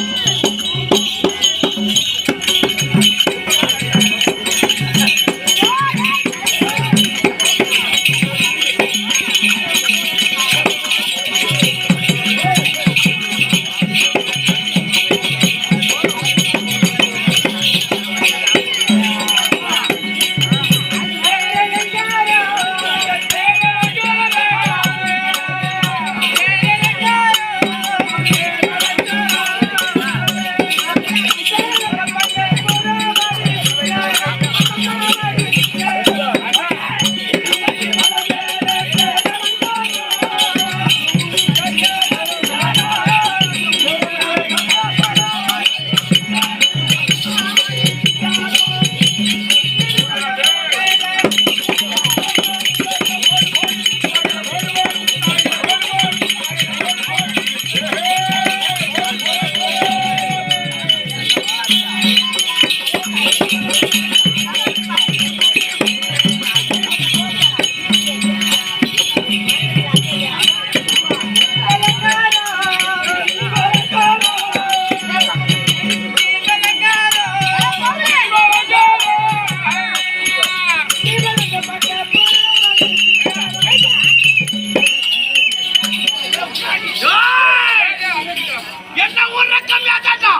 என்ன ஊர்ல கம்மியா தாண்டா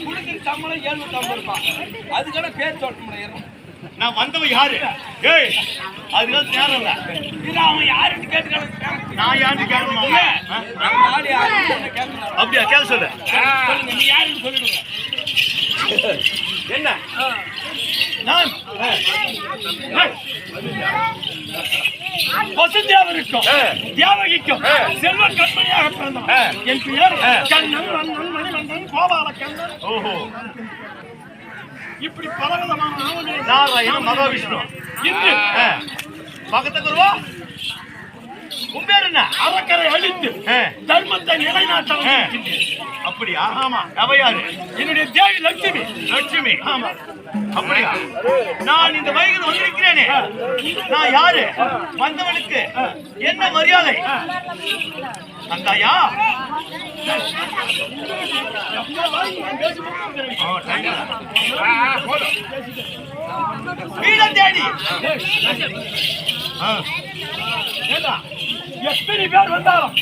குடுக்கிற சம்பளம் எழுநூத்தி ஐம்பது ரூபாய் அதுக்கான பேர் சொல்ல நான் வந்தவன் யாரு? ஏய் அதுதான் தேவை இல்ல இது அவன் யாருன்னு கேட்டுக்கலாம் நான் யாருன்னு கேட்கணுமா? நம்ம ஆளு கேட்கணும் அப்படியா கேட்க சொல்லு. நீ யாருன்னு சொல்லிடுங்க. என்ன? நான்? வசுதேவருக்கும். தேவகிக்கும். செல்வ கண்மணியாக பிறந்தவன் ஆ. என் பெயர். கண்ணன் வண்ணன் மணிவண்ணன் கோபால கண்ணன் ஓஹோ இப்படி பலவிதமான நாராயண மகாவிஷ்ணு இன்று ஆ. பக்கத்து குருவா உன் பேர் என்ன அறக்கரை அழித்து. தர்மத்தை நிலைநாட்ட ஆ. வந்திருக்கின்றேன். அப்படியா ஆமா அவையாரு என்னுடைய தேவி லட்சுமி லட்சுமி ஆமா அப்படியா? நான் இந்த வயதில் வந்திருக்கிறேனே. நான் யாரு? வந்தவனுக்கு என்ன மரியாதை? அந்தாயா வீடம் தேடி. எத்தனை பேர் வந்தாலும்.